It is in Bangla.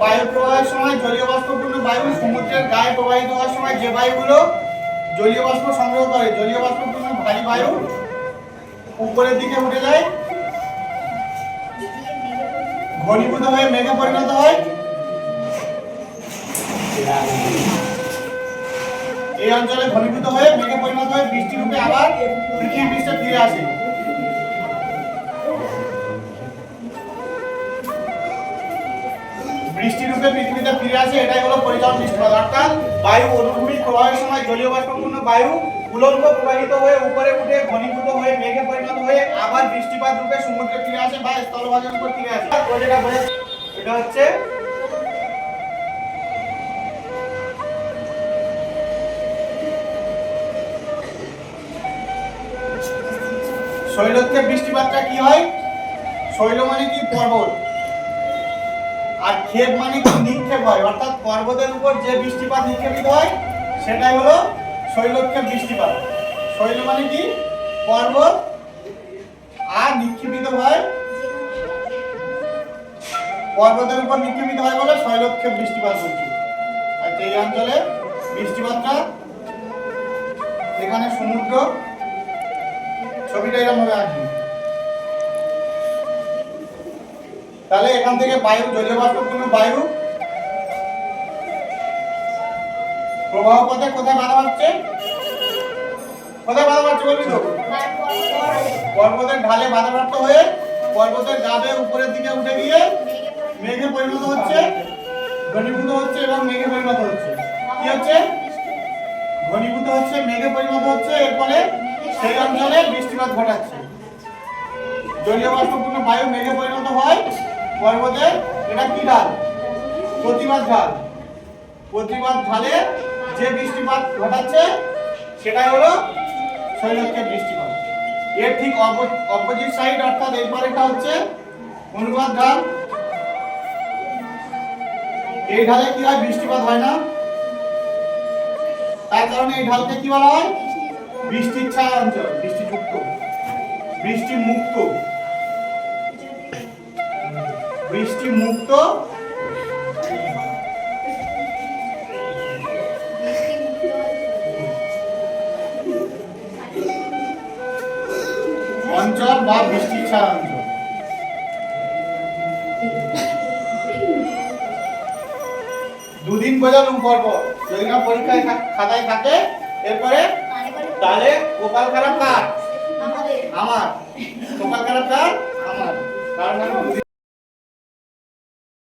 বায়ু প্রবাহের সময় জলীয় বাষ্পপূর্ণ বায়ু সমুদ্রের গায়ে প্রবাহিত হওয়ার সময় যে বায়ুগুলো জলীয় বাষ্প সংগ্রহ করে, জলীয় বাষ্পপূর্ণ ভারী বায়ু উপরের দিকে উঠে যায়, ঘনীভূত হয়ে মেঘে পরিণত হয়। এই অঞ্চলে ঘনীভূত হয়ে মেঘে পরিণত হয়ে বৃষ্টি রূপে আবার পৃথিবী পৃষ্ঠে ফিরে আসে। বৃষ্টি রূপে পৃথিবীতে ফিরে আসে, এটাই হলো পরিচালন বৃষ্টিপাত অর্থাৎ বায়ু অনুভূমিক প্রবাহের সময় জলীয় বাষ্পপূর্ণ বায়ু উলম্ব প্রবাহিত হয়ে উপরে উঠে ঘনীভূত হয়ে মেঘে পরিণত হয়ে আবার বৃষ্টিপাত রূপে সমুদ্রে ফিরে আসে বা স্থলভাগের উপর ফিরে আসে। এটা হচ্ছে শৈলক্ষে বৃষ্টিপাতটা কি হয়? শৈল মানে কি? পর্বত। আর ক্ষেপ মানে কি নিক্ষেপ হয়, অর্থাৎ পর্বতের উপর যে বৃষ্টিপাত নিক্ষেপিত হয়, সেটাই হলো শৈলক্ষেপ বৃষ্টিপাত। শৈল মানে কি? পর্বত। আর নিক্ষেপিত হয় পর্বতের উপর নিক্ষেপিত হয় বলে শৈলক্ষেপ বৃষ্টিপাত বলছি। আর এই অঞ্চলে বৃষ্টিপাতটা এখানে সমুদ্র ছবিটা এরকম ভাবে তাহলে এখান থেকে বায়ু, জলীয় বাষ্পপূর্ণ বায়ু। প্রবাহ পথে কোথায় বাধা পাচ্ছে কোথায় বাধা পাচ্ছে বলবি তো? পর্বতের ঢালে বাধাপ্রাপ্ত হয়ে পর্বতের গাবে উপরের দিকে উঠে গিয়ে মেঘে পরিণত হচ্ছে, ঘনীভূত হচ্ছে এবং মেঘে পরিণত হচ্ছে। কি হচ্ছে? ঘনীভূত হচ্ছে, মেঘে পরিণত হচ্ছে, এর ফলে সেই অঞ্চলে বৃষ্টিপাত ঘটাচ্ছে। জলীয় বাষ্পপূর্ণ বায়ু মেঘে পরিণত হয় পর্বতে এটা কি ঢাল? প্রতিবাদ ঢাল। প্রতিবাদ ঢালে যে বৃষ্টিপাত ঘটাচ্ছে, সেটাই হলো শৈলক্ষেপ বৃষ্টিপাত। এর ঠিক অপোজিট সাইড অর্থাৎ এই পারেটা হচ্ছে অনুবাদ ঢাল। এই ঢালে কি হয়? বৃষ্টিপাত হয় না। তার কারণে এই ঢালকে কি বলা হয়? বৃষ্টির ছায়া অঞ্চল বৃষ্টিযুক্ত বৃষ্টি মুক্ত বৃষ্টি মুক্ত অঞ্চল বা বৃষ্টির ছায়া অঞ্চল। দুদিন বোঝালুম পর্ব। যদি না পরীক্ষায় খাতায় থাকে এরপরে তাহলে কপাল খারাপ কার? আমার। কপাল খারাপ কার? আমার। কারণ